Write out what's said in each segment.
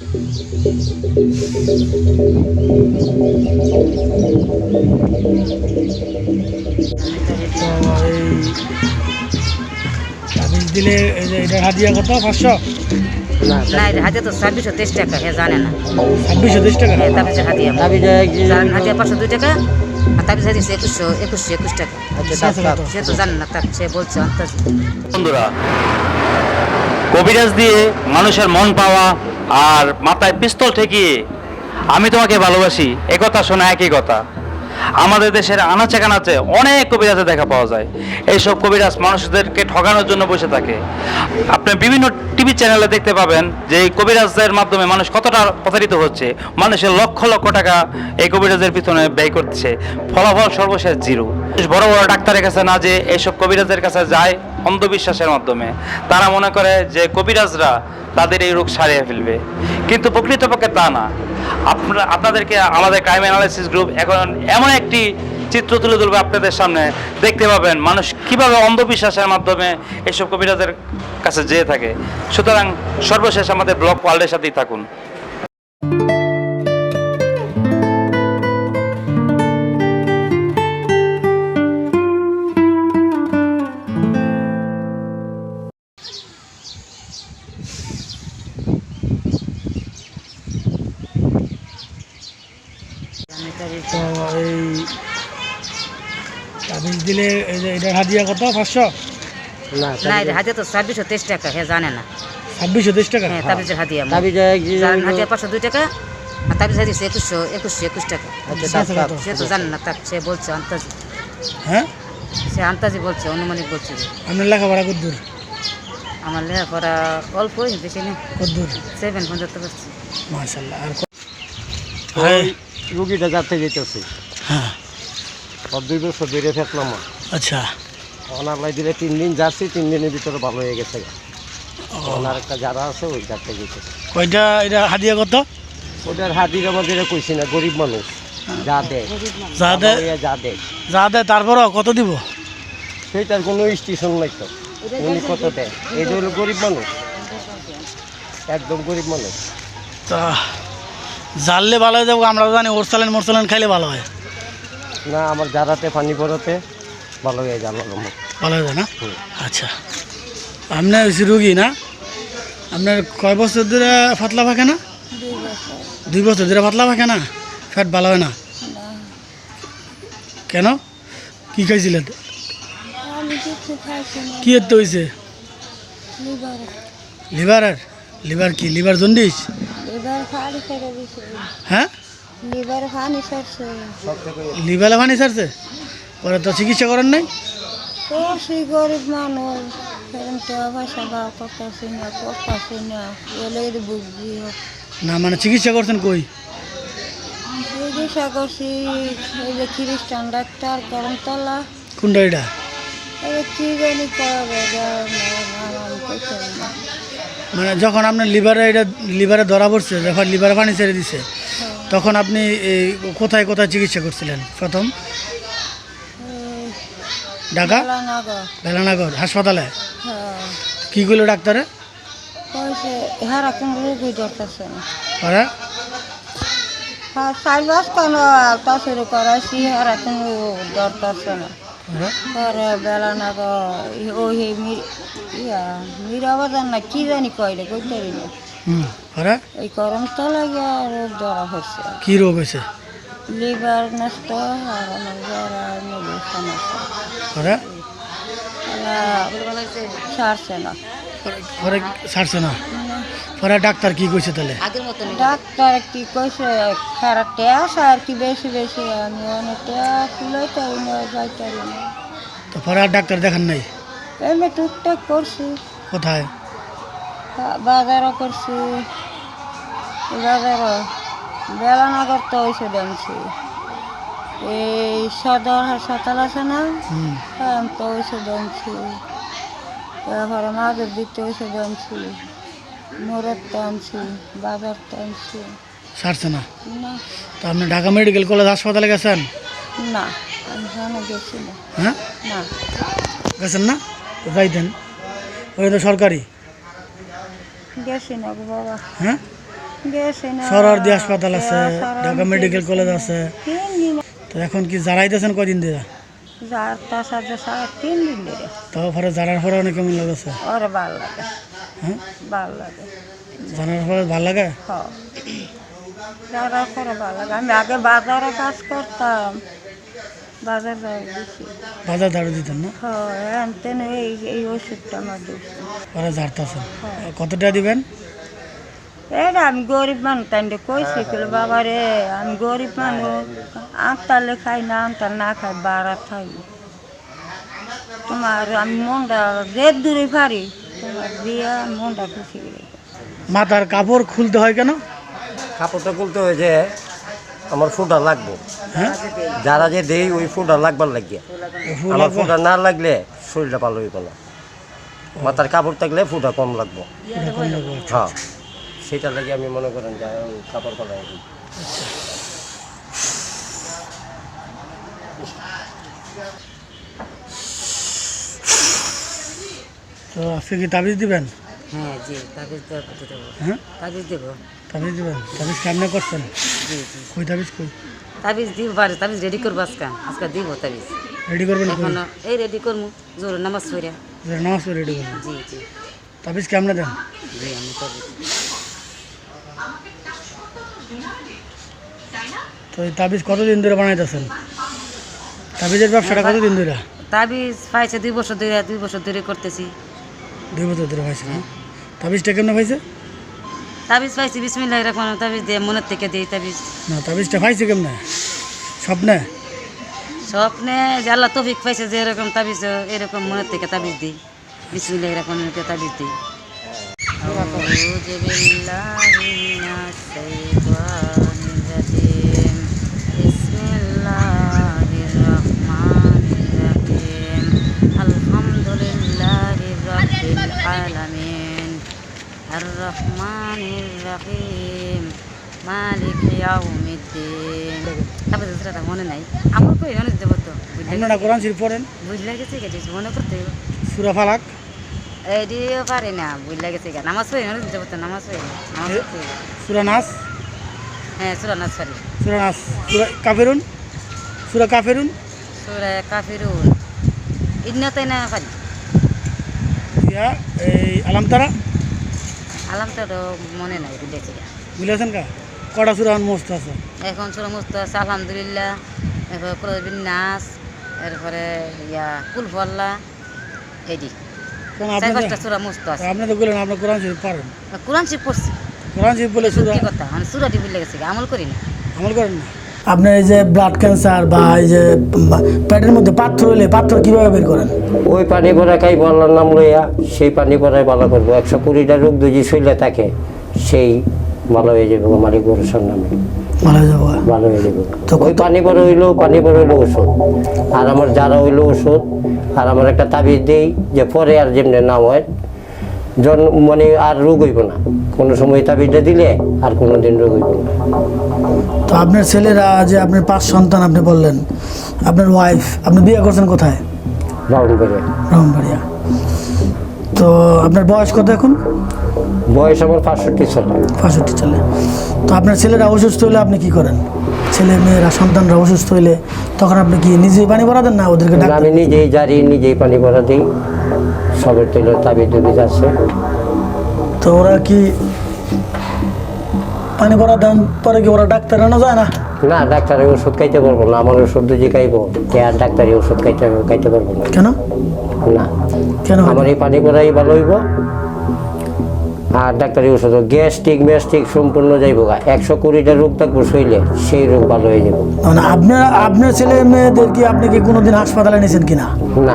তো দিলে এটার হাদিয়া কত? পাঁচশো? না না এটা হাতে তো ছাব্বিশশো তেইশ টাকা হ্যাঁ জানে না। ছাব্বিশশো তিরিশ টাকা? হ্যাঁ তাবিজের হাতিয়া। হাতিয়া পাঁচশো দুই টাকা আর তাবিজ হাতিস একুশশো একুশশো একুশ টাকা। আচ্ছা, সে তো জানে না তার সে বলছে বন্ধুরা কবিরাজ দিয়ে মানুষের মন পাওয়া আর মাথায় পিস্তল ঠেকিয়ে আমি তোমাকে ভালোবাসি। একথা শোনা একই কথা। আমাদের দেশের আনাচে কানাচে অনেক কবিরাজে দেখা পাওয়া যায়। এইসব কবিরাজ মানুষদেরকে ঠকানোর জন্য বসে থাকে। আপনি বিভিন্ন টিভি চ্যানেলে দেখতে পাবেন যে এই কবিরাজদের মাধ্যমে মানুষ কতটা প্রতারিত হচ্ছে। মানুষের লক্ষ লক্ষ টাকা এই কবিরাজের পিছনে ব্যয় করছে। ফলাফল সর্বশেষ জিরো। বড় বড় ডাক্তারের কাছে না যে এইসব কবিরাজের কাছে যায় অন্ধবিশ্বাসের মাধ্যমে। তারা মনে করে যে কবিরাজরা তাদের এই রোগ সারিয়ে ফেলবে। কিন্তু প্রকৃতপক্ষে তা না। আপনার, আপনাদেরকে আমাদের ক্রাইম অ্যানালাইসিস গ্রুপ এখন এমন একটি চিত্র তুলে তুলবে আপনাদের সামনে। দেখতে পাবেন মানুষ কীভাবে অন্ধবিশ্বাসের মাধ্যমে এসব কবিরাজের কাছে যেয়ে থাকে। সুতরাং সর্বশেষ আমাদের ব্লক ওয়ার্ল্ডের সাথেই থাকুন। দিলে এই যে এটার হাদিয়া কত? পাঁচশো? না না এটা হাতে তো ছাব্বিশশো তেইশ টাকা হ্যাঁ জানে না। ছাব্বিশশো তিরিশ টাকা? হ্যাঁ তাবিজের পাঁচশো দুই টাকা আর তাবিজ একুশশো একুশশো একুশ টাকা। আচ্ছা, সে তো জানে না তার সে বলছে আন্তাজি। হ্যাঁ? সে আন্তাজি বলছে অনুমানিক বলছে যে, আপনার লেখাপড়া কদ্দূর আমার লেখাপড়া অল্পই বেশি নেই। কদ্দূর সেভেন পর্যন্ত পারছি আর রুগীটা যাতে যেতেছে। দুই বছর বেড়ে ফেটলাম আচ্ছা। ওনার দিলে তিন দিন যাচ্ছি তিন দিনের ভিতরে ভালো হয়ে গেছে। ওনার একটা যারা আছে ওই যাতে যেতেছে কয়টা? এটা হাদিয়া কত? ওদের হাতির আমাদের কইছি না গরিব মানুষ। যা দেয় যা দেয় যা দেয় যা দেয় তারপরও কত দিব? সেইটার কোনো স্টেশন নাই তো। উনি কত দেয় এই যে হলো গরিব মানুষ। একদম গরিব মানুষ। তা জানলে ভালো হয়ে যাব আমরা জানি ওরসালেন মোরসালেন খাইলে ভালো হয়। না আমার যারাতে পানি পড়াতে ভালো হয়ে যাবে ভালো হয়ে যায় না? আচ্ছা। আপনার হচ্ছে রুগী না? আপনার কয় বছর ধরে পাতলা পাকে না? দুই বছর। ধরে পাতলা পাকে না? ফ্যাট ভালো হয় না? কেন? কি খাইছিলেন? কি এর হয়েছে লিভার। লিভারের? লিভার কি? Liver jaundice? হ্যাঁ? লিভার ফানি লিভারে ছাড়ছে পরে তো চিকিৎসা করেন নাই? গরিব মানুষ না মানে চিকিৎসা করছেন কই? চিকিৎসা করছি এই যে খ্রিস্টান ডাক্তার গরমতলা কোনটা এটা? কি জানি মানে যখন আপনার লিভারে এটা লিভারে ধরা পড়ছে যখন লিভারে পানি ছেড়ে দিছে তখন আপনি এই কোথায় কোথায় চিকিৎসা করছিলেন প্রথম? ঢাকা? নগর বেলানগর হাসপাতালে? হ্যাঁ। কি করল ডাক্তারে? কি জানি কইলে কইতে পারি না হুম ওরা এই গরম তো লাগে রোগ ধরা হচ্ছে। কি রোগ হয়েছে? লিভার নষ্ট আর আমার জ্বরা মেলে সমস্যা। ওরা সারছে না। ওরা ছাড়ছে না? ওরা ডাক্তার কি কইছে তাহলে? আগের মতন ডাক্তার কি কইছে খারাপ ট্যাস আর কি বেশি বেশি আমি অনেক ট্যাস লইতে না যাইতে পারি না। তো পরে আর ডাক্তার দেখান নাই? এমনি টুকটাক করছি। কোথায়? বা- বাজারও করছি বাজারও বেলানগর তো ওইসব আনছি। এই সদর হাসপাতাল আছে না? হ্যাঁ তো ওইসব আনছি। তারপরে মাদের দিতে ওইসব আনছি। মোড়ের আনছি বাজার আনছি। ছাড়ছে না? তো আপনি ঢাকা মেডিকেল কলেজ হাসপাতালে গেছেন? না আমি গেছি না। হ্যাঁ? না। গেছেন না? যাইতেন ওই তো সরকারি। হ্যাঁ? সরোয়ার্দী হাসপাতাল আছে সরোয়ার্দী ঢাকা মেডিকেল কলেজ আছে। তো এখন কি জারাইতেছেন কদিন দিয়ে যার তার সাথে তিন দিন ধরে। তাও পরে জানার পরে অনেক কেমন লাগছে? ওরে ভালো লাগে। হ্যাঁ? ভালো লাগে। জানার পরে ভালো লাগে? যারা করে ভালো লাগে। আমি আগে বাজারে কাজ করতাম। বাজার দিছি। বাজার দাঁড়িয়ে দিতেন না? হ্যাঁ আনতেন এই এই ওষুধটা আমার ঝাড়তেছেন। কত টাকা দিবেন? এটা আমি গরিব মানুষ তাই কইছি কিলো বাবা রে আমি গরিব মানুষ আঁকতালে খাই না আঁকতাল না খাই বাড়া খাই। তোমার আমি মনটা দূরে পারি তোমার দিয়া মনটা খুশি মাথার কাপড় খুলতে হয় কেন? কাপড়টা খুলতে হয়েছে আমার ফুটা লাগবো। হ্যাঁ? যারা যে দেই ওই ফুটা লাগবার লাগিয়ে। ফুল আমার ফুটা না লাগলে শরীরটা ভালো হইব না। মাথার কাপড় থাকলে ফুটা কম লাগবো। লাগবে। হ্যাঁ। সেটা লাগে আমি মনে করেন যে কাপড় পালাই তো আজকে কি তাবিজ দিবেন? হ্যাঁ জি তাবিজ দেবো হ্যাঁ? তাবিজ দেবো। তাবিজ দিবেন? তাবিজ কেমনে করছেন? কই তাবিজ কই? তাবিজ দিব পারে তাবিজ রেডি করব আজকে। আজকে দিব তাবিজ। রেডি করবেন এখন এই রেডি করব। জোর নামাজ পড়িয়া যে নামাজ পড়ে রেডি করবেন? জি জি। তাবিজ কেমনে দেন? জি আমি করব। তো এই তাবিজ কতদিন ধরে বানাইতেছেন? তাবিজের ব্যবসাটা কতদিন ধরে? তাবিজ পাইছে দুই বছর ধরে দুই বছর ধরে করতেছি। দুই বছর ধরে পাইছে না? তাবিজটা কেমনে পাইছে? তাবিজ পাইছি বিসমিল্লাহ রহমান তাবিজ দিয়ে মনের থেকে দিই তাবিজ। না তাবিজটা পাইছি কেমনে? স্বপ্নে? স্বপ্নে যে আল্লাহ তফিক পাইছে যে এরকম তাবিজ এরকম মনের থেকে তাবিজ দিই। বিসমিল্লাহ রহমানের থেকে তাবিজ দিই। আলহামদুলিল্লাহ আলামিন। الرحمن الرحيم الحمد لله رب العالمين الرحمن الرحيم মালিক ইয়াউমিদ্দিন তারপরে দুসরাটা মনে নাই আমার কই মনে দেবো তো বুঝলে আপনারা কোরআন শরীফ পড়েন বুঝলে গেছে গেছে মনে করতে হইব। সুরা ফালাক এডিও পারে না বুঝলে গেছে গা নামাজ পড়ি মনে দেবো তো নামাজ পড়ি নামাজ পড়তে হইব। সুরা নাস হ্যাঁ সুরা নাচ পারি সুরা নাস সুরা কাফেরুন সুরা কাফেরুন সুরা কাফিরুন ইন্নতাই না পারি ইয়া এই আলামতারা আলাম তো মনে নাই বুঝেছি গা বুঝলেছেন কা? কটা সুরা মস্ত আছে? এখন সুরা মস্ত আছে আলহামদুলিল্লাহ। এরপরে কুরবিন নাচ এরপরে ইয়া কুলফল্লা এডি আপনি পাঁচটা সুরা মুস্ত আছে। আপনি তো বললেন আপনি কোরআন শরীফ পারেন। কোরআন শরীফ পড়ছি। কোরআন শরীফ বলে সুরা কথা মানে সুরাটি বলে গেছে আমল করি না। আমল করেন না? আপনার এই যে ব্লাড ক্যান্সার বা এই যে পেটের মধ্যে পাথর হলে পাথর কীভাবে বের করেন? ওই পানি ভরা খাই বলার নাম লইয়া সেই পানি ভরাই ভালো করব। একশো কুড়িটা রোগ দুজি শরীরে থাকে সেই ভালো হয়ে যাবে মালিক ভরসার নামে। ভালো যাব। ভালো হয়ে যাবে। তো ওই পানি হইল হইল ওষুধ। আর আমার যারা হইল ওষুধ আর আমার একটা তাবিজ দেই যে পরে আর যেমনি না হয় জন মানে আর রোগ হইব না। কোনো সময় তাবিজটা দিলে আর কোনো দিন রোগ হইব না। তো আপনার ছেলেরা যে আপনার পাঁচ সন্তান আপনি বললেন আপনার ওয়াইফ আপনি বিয়ে করছেন কোথায়? রহমবাড়িয়া তো আপনার বয়স কত এখন? বয়স আমার পাঁচষট্টি চলে পঁয়ষট্টি চলে তো আপনার ছেলেরা অসুস্থ হলে আপনি কি করেন? ছেলে মেয়েরা সন্তানরা অসুস্থ হইলে তখন আপনি কি নিজেই পানি ভরা দেন না ওদেরকে আমি নিজেই জারি নিজেই পানি ভরা দিই। সবের তৈল তাবিজ আছে। তো ওরা কি পানি ভরা দেন পরে কি ওরা ডাক্তার আনা যায় না? না ডাক্তারের ওষুধ খাইতে পারব না আমার ওষুধ দুজি খাইবো কে আর ডাক্তারি ওষুধ খাইতে খাইতে পারব না। কেন? না। কেন আমার এই পানি করাই ভালো হইব আর ডাক্তারি ওষুধ গ্যাস্ট্রিক ম্যাস্ট্রিক সম্পূর্ণ যাইব গা। একশো কুড়িটা রোগ থাকব সেই রোগ ভালো হয়ে যাব মানে আপনার আপনার ছেলে মেয়েদের কি আপনি কি কোনোদিন হাসপাতালে নিয়েছেন কিনা? না।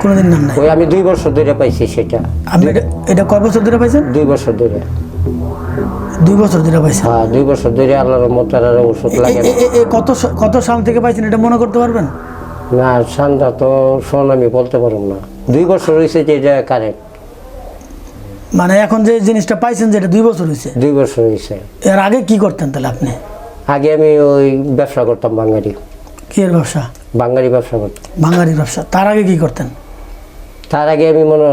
কোনোদিন নেন নাই? ওই আমি দুই বছর ধরে পাইছি সেটা। আপনি এটা- এটা কয় বছর ধরে পাইছেন? দুই বছর ধরে। দুই বছর ধরে পাইছেন? হ্যাঁ দুই বছর ধরে আল্লাহর আর ওষুধ লাগে। কত কত সাল থেকে পাইছেন এটা মনে করতে পারবেন? না ঠান্ডা তো শোন আমি বলতে পারব না। দুই বছর হয়েছে যে এটা কারেন্ট মানে এখন যে জিনিসটা পাইছেন যেটা দুই বছর হয়েছে দুই বছর হয়েছে এর আগে কি করতেন তাহলে আপনি? আগে আমি ওই ব্যবসা করতাম বাঙালি। কি এর ব্যবসা? বাঙালি ব্যবসা করতাম। বাঙালির ব্যবসা। তার আগে কি করতেন? তার আগে আমি মনে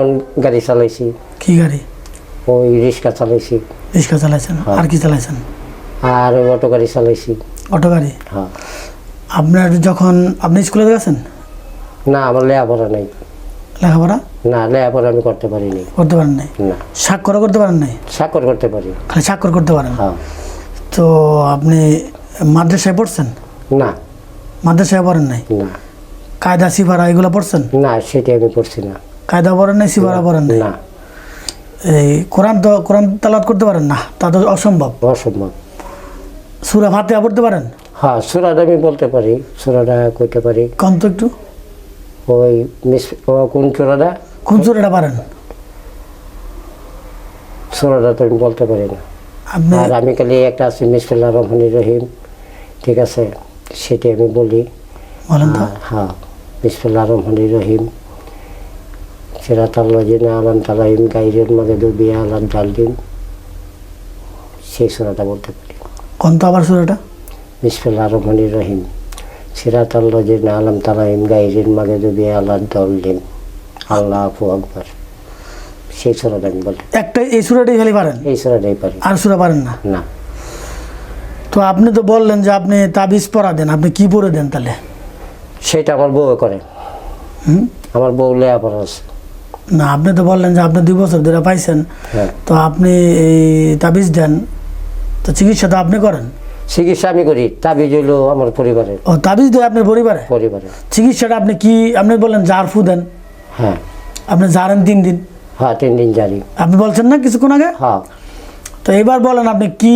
গাড়ি চালাইছি। কি গাড়ি? ওই রিক্সা চালাইছি। রিক্সা চালাইছেন আর কি চালাইছেন? আর অটো গাড়ি চালাইছি। অটো গাড়ি? হ্যাঁ। আপনার যখন আপনি স্কুলে গেছেন? না আমার লেয়াপড়া নেই। লেখাপড়া? না লেয়াপড়া আমি করতে পারিনি। করতে পারেন নাই? না। স্বাক্ষর করতে পারেন নাই? স্বাক্ষর করতে পারি। খালি স্বাক্ষর করতে পারেন? হ্যাঁ। তো আপনি মাদ্রাসায় পড়ছেন? না। মাদ্রাসায় পড়েন নাই? না। কায়দা সিফারা এগুলো পড়ছেন? না সেটি আমি পড়ছি না। কায়দা পড়েন নাই সিফারা পড়েন না। এই কোরআন তো কোরআন তালাত করতে পারেন না তা তো অসম্ভব। অসম্ভব। সুরা ফাতেহা পড়তে পারেন? হ্যাঁ সুরাটা আমি বলতে পারি সুরাটা কইতে পারি। কম তো একটু? ওই মিস কোন সুরাটা? কোন সুরাটা পারেন? সুরাটা তো আমি বলতে পারি না। আর আমি খালি একটা আছি মিসফুল্লাহ রহমান রহিম। ঠিক আছে সেটি আমি বলি। বলেন তো। হ্যাঁ বিসমুল্লাহ রহমান রহিম। সিরাত আল্লাহিনা আলাম তালাহিম গাইরের মাঝে দুবিয়া আলাম জালদিন সেই সুরাটা বলতে পারি। কোন তো আবার সুরাটা? বিসমুল্লাহ রহমান রহিম। সিরাত আল্লাহিনা আলাম তালাহিম গাইরের মাঝে দুবিয়া আলাম দলদিন আল্লাহ আফু আকবর। সেই সুরাটা আমি বলতে একটা এই সুরাটাই খালি পারেন? এই সুরাটাই পারি। আর সুরা পারেন না? না। তো আপনি তো বললেন যে আপনি তাবিজ পড়া দেন আপনি কি পড়ে দেন তাহলে? সেটা আমার বউ করে? আমার বউ লেয়াপড়া আছে। না আপনি তো বললেন যে আপনি দুই বছর ধরে পাইছেন। হ্যাঁ। তো আপনি এই তাবিজ দেন তো চিকিৎসা তো আপনি করেন? চিকিৎসা আমি করি তাবিজ হইল আমার পরিবারের। ও তাবিজ দেয় আপনার পরিবারে? পরিবারের। চিকিৎসাটা আপনি কি আপনি বললেন জার ফু দেন। হ্যাঁ। আপনি জারেন তিন দিন। হ্যাঁ তিন দিন জারি। আপনি বলছেন না কিছুক্ষণ আগে? হ্যাঁ। তো এবার বলেন আপনি কি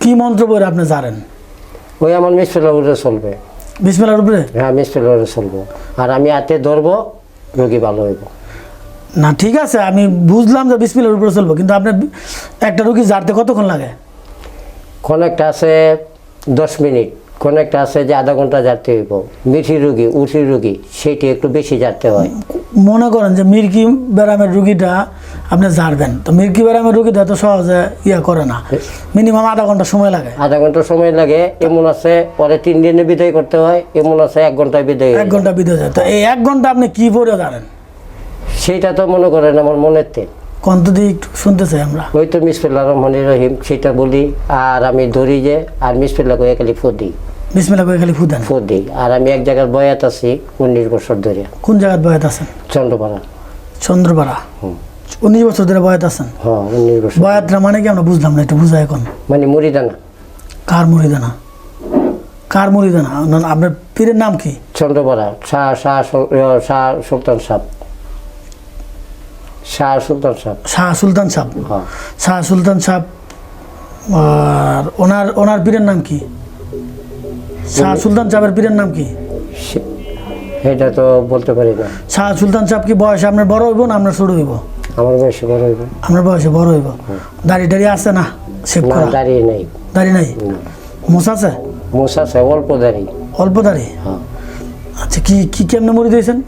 কি মন্ত্র বলে আপনি জানেন ওই আমার মিসফেলার উপরে চলবে। বিসমেলার উপরে? হ্যাঁ মিসফেলার উপরে চলবো। আর আমি হাতে ধরবো রোগী ভালো হইব। না ঠিক আছে আমি বুঝলাম যে বিসমিলার উপরে চলবো কিন্তু আপনার একটা রুগী জারতে কতক্ষণ লাগে? কোন একটা আছে দশ মিনিট কোন একটা আছে যে আধা ঘণ্টা যাতে হইব। মিঠি রুগী উঠি রুগী সেটি একটু বেশি যাতে হয়। মনে করেন যে মির্কি ব্যারামের রুগীটা আপনি জারবেন তো মির্কি ব্যারামের রুগীটা তো সহজে ইয়া করে না। মিনিমাম আধা ঘণ্টা সময় লাগে। আধা ঘণ্টা সময় লাগে এমন আছে পরে তিন দিনে বিদায় করতে হয় এমন আছে এক ঘন্টায় বিদায় এক ঘণ্টা বিদেশ যায়। তো এই এক ঘণ্টা আপনি কি পড়ে জানেন? সেইটা তো মনে করেন আমার মনের তে কন্ত দিয়ে একটু শুনতে চাই আমরা। ওই তো মিসফুল্লাহ রহমান রহিম সেটা বলি আর আমি ধরি যে আর মিসফুল্লাহ কয়ে খালি ফোর দিই। বিসমিল্লা করে খালি ফুদেন দিই। আর আমি এক জায়গার বয়াত আছি উনিশ বছর ধরে। কোন জায়গায় বয়াত আছেন? চন্দ্রপাড়া। চন্দ্রপাড়া। হুম। উনিশ বছর ধরে বয়াত আছেন? হ্যাঁ উনিশ বছর বয়াতটা মানে কি আমরা বুঝলাম না একটু বুঝাই এখন। মানে মুড়িদানা। কার মুড়িদানা? কার মুড়িদানা? আপনার পীরের নাম কি? চন্দ্রপাড়া শাহ শাহ সু- শাহ সুলতান সাহ শাহ সুলতান সাহ শাহ সুলতান সাহ হ্যাঁ। শাহ সুলতান সাহ আর ওনার ওনার পীরের নাম কি? শাহ সুলতান সাহেবের পীরের নাম কি? সে- এটা তো বলতে পারি না। শাহ সুলতান সাহেব কি বয়সে আপনার বড় হইব না আপনার ছোট হইব? আমার বয়সে বড় হইব। আপনার বয়সে বড় হইব? দাড়ি টাড়ি আছে না? সেভ করা। দাঁড়িয়ে নেই। দাড়ি নাই? মোস আছে? মশা আছে অল্প দাঁড়িয়ে অল্প দাড়ি? হ্যাঁ। আচ্ছা কি কি কেমনে মুড়ি দিয়েছেন?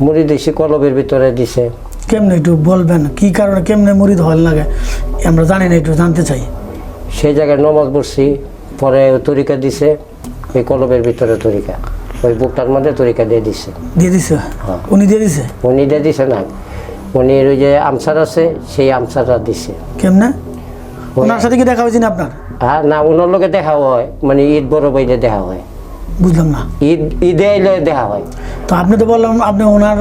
মুড়ি দিছি কলবের ভিতরে দিছে। কেমনে একটু বলবেন? কি কারণে কেমনে মুড়ি হল লাগে? আমরা জানি না একটু জানতে চাই। সেই জায়গায় নমাজ পড়ছি পরে তরিকা দিছে ওই কলবের ভিতরে তরিকা। ওই বুকটার মধ্যে তরিকা দিয়ে দিছে। দিয়ে দিছে? হ্যাঁ। উনি দিয়ে দিছে? উনি দিয়ে দিছে না। উনির ওই যে আমসার আছে সেই আমসারটা দিছে। কেমনে? ওনার সাথে কি দেখা হয়েছে না আপনার? আর না ওনার লোকে দেখা হয় মানে ঈদ বড় বাইরে দেখা হয়। বুঝলাম না। ঈদ ঈদে এলে দেখা হয়। তো আপনি তো বললাম আপনি ওনার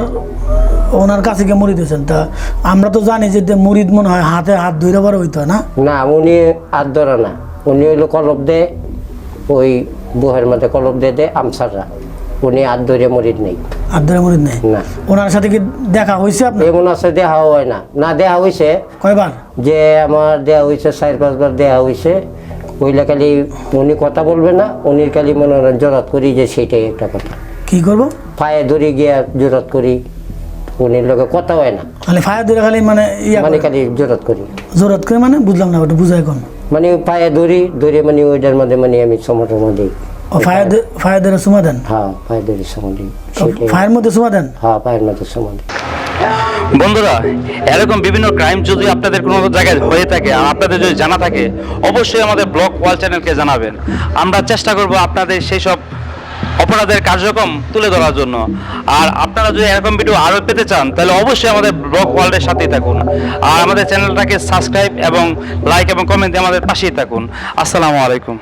ওনার কাছে গিয়ে মুড়ি দিয়েছেন। তা আমরা তো জানি যে মুড়িদ মনে হয় হাতে হাত ধুইরে পরে হইতো না? না উনি হাত ধরে না। উনি হইল কলব দে ওই বুহের মধ্যে কলব দে দে আমসাররা। উনি আর ধরে মরিদ নেই। হাত ধরে মুড়িদ নেই? না। ওনার সাথে কি দেখা হয়েছে আপনার? এমন আছে দেহা হয় না। না দেহা হয়েছে কয়বার? যে আমার দেয়া হয়েছে চার পাঁচবার দেয়া হয়েছে ওইলা খালি উনি কথা বলবে না উনি খালি মনে হয় জোরাত করি যে সেটাই একটা কথা। কি করব? পায়ে ধরে গিয়া জোরাত করি উনির লোকে কথা হয় না। খালি ফায়ার ধরে খালি মানে ইয়া মানে খালি জোরাত করি। জোরত করে মানে বুঝলাম না ওটা বুঝাই কোন? মানে পায়ে ধরি ধরে মানে ওইটার মধ্যে মানে আমি মধ্যে ও ফায়ার ফায়ার ধরে সুমা দেন? হ্যাঁ পায়ে ধরি সমাধি তো সেটাই ফায়ার মধ্যে সুমা দেন? হ্যাঁ পায়ের মধ্যে সমাধি বন্ধুরা, এরকম বিভিন্ন ক্রাইম যদি আপনাদের কোনো জায়গায় হয়ে থাকে আর আপনাদের যদি জানা থাকে, অবশ্যই আমাদের ব্লগ ওয়াল চ্যানেলকে জানাবেন। আমরা চেষ্টা করব আপনাদের সেই সব অপরাধের কার্যক্রম তুলে ধরার জন্য। আর আপনারা যদি এরকম ভিডিও আরও পেতে চান, তাহলে অবশ্যই আমাদের ব্লগ ওয়ার্ল্ডের সাথেই থাকুন। আর আমাদের চ্যানেলটাকে সাবস্ক্রাইব এবং লাইক এবং কমেন্ট দিয়ে আমাদের পাশেই থাকুন। আসসালামু আলাইকুম।